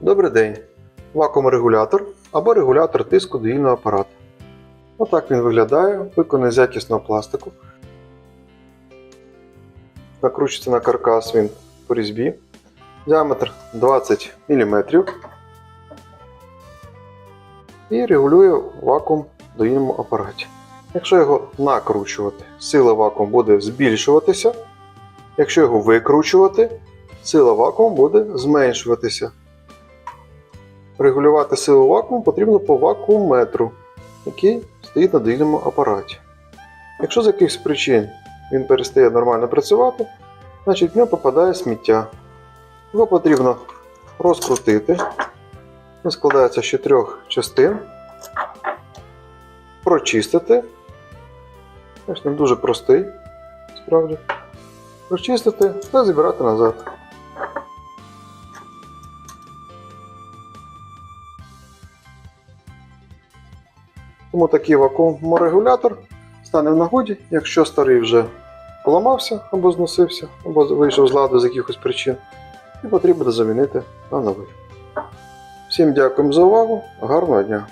Добрий день. Вакуум-регулятор або регулятор тиску доїльного апарату. Отак він виглядає, виконаний з якісного пластику. Накручується на каркас він по різьбі. Діаметр 20 мм. І регулює вакуум в доїльному апараті. Якщо його накручувати, сила вакууму буде збільшуватися. Якщо його викручувати, сила вакууму буде зменшуватися. Регулювати силу вакууму потрібно по вакуумметру, який стоїть на доїльному апараті. Якщо з якихось причин він перестає нормально працювати, значить в нього попадає сміття. Його потрібно розкрутити. Він складається з чотирьох частин. Прочистити. Не дуже простий, справді. Прочистити та зібрати назад. Тому такий вакууморегулятор стане в нагоді, якщо старий вже поламався або зносився, або вийшов з ладу з якихось причин, і потрібно замінити на новий. Всім дякуємо за увагу, гарного дня!